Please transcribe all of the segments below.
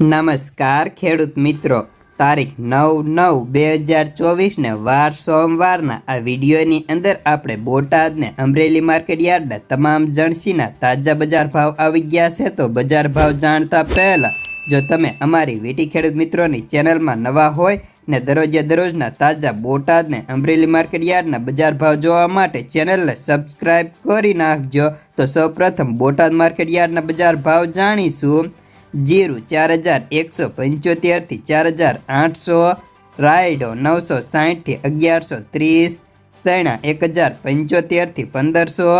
નમસ્કાર, ખેડૂત મિત્રો. તારીખ નવ નવ બે હજાર ચોવીસને વાર સોમવારના આ વિડીયોની અંદર આપણે બોટાદને અમરેલી માર્કેટ યાર્ડના તમામ જણસીના તાજા બજાર ભાવ આવી ગયા છે. તો બજાર ભાવ જાણતા પહેલાં જો તમે અમારી વીટી ખેડૂત મિત્રોની ચેનલમાં નવા હોય ને દરરોજે દરરોજના તાજા બોટાદને અમરેલી માર્કેટ યાર્ડના બજાર ભાવ જોવા માટે ચેનલને સબસ્ક્રાઈબ કરી નાખજો. તો સૌપ્રથમ બોટાદ માર્કેટ યાર્ડના બજાર ભાવ જાણીશું. જીરું ચાર હજાર એકસો પંચોતેરથી ચાર હજાર આઠસો, રાયડો નવસો સાહીઠથી અગિયારસો ત્રીસ સૈણા એક હજાર પંચોતેરથી પંદરસો,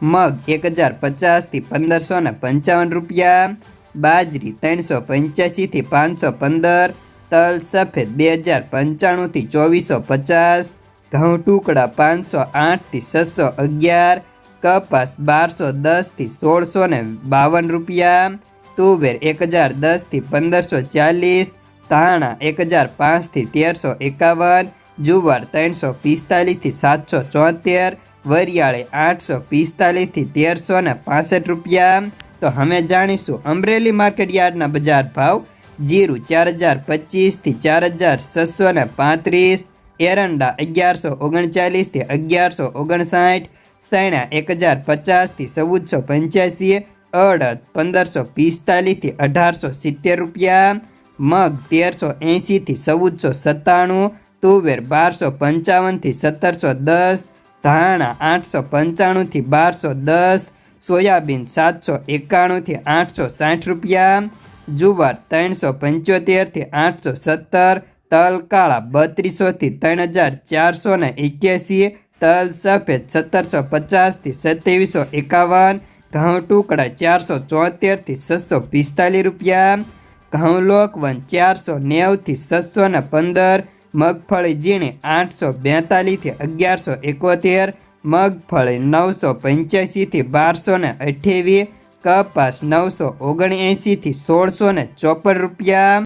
મગ એક હજાર પચાસથી પંદરસો ને પંચાવન રૂપિયા, બાજરી ત્રણસો પંચ્યાસીથી પાંચસો પંદર, તલ સફેદ બે હજાર પંચાણુંથી ચોવીસો પચાસ, ઘઉં ટુકડા પાંચસો આઠથી છસો અગિયાર, કપાસ બારસો દસથી સોળસો ને બાવન રૂપિયા તુવેર એક હજાર દસથી પંદરસો ચાલીસ, ધાણા એક હજાર પાંચથી તેરસો એકાવન, જુવાર ત્રણસો પિસ્તાલીસથી સાતસો ચોતેર વરિયાળે આઠસો પિસ્તાલીસથી તેરસો ને પાસઠ રૂપિયા. તો અમે જાણીશું અમરેલી માર્કેટ યાર્ડના બજાર ભાવ. જીરું ચાર હજાર પચીસથી ચાર હજાર છસો ને પાંત્રીસ, એરંડા અગિયારસો ઓગણચાલીસથી અગિયારસો ઓગણસાઠ, સૈણા એક હજાર પચાસથી ચૌદસો પંચ્યાસી અડદ પંદરસો પિસ્તાલીસથી અઢારસો સિત્તેર રૂપિયા, મગ તેરસો એંશીથી ચૌદસો સત્તાણું, તુવેર બારસો પંચાવનથી સત્તરસો દસ, ધાણા આઠસો પંચાણુંથી બારસો દસ, સોયાબીન સાતસો એકાણુંથી આઠસો સાઠ રૂપિયા, જુવાર ત્રણસો પંચોતેરથી આઠસો સત્તર, તલ કાળા બત્રીસોથી ત્રણ હજાર ચારસો ને એક્યાસી, તલ સફેદ સત્તરસો પચાસથી સત્યાવીસો એકાવન ઘઉં ટુકડા ચારસો ચોતેરથી છસો પિસ્તાલીસ રૂપિયા. ઘઉં લોકવન ચારસો નેવથી છસો ને પંદર. મગફળી ઝીણી આઠસો બેતાલીસથી અગિયારસો એકોતેર. મગફળી નવસો પંચ્યાસીથી બારસો ને અઠ્યાવીસ. કપાસ નવસો ઓગણએંસીથી સોળસો ને ચોપન રૂપિયા.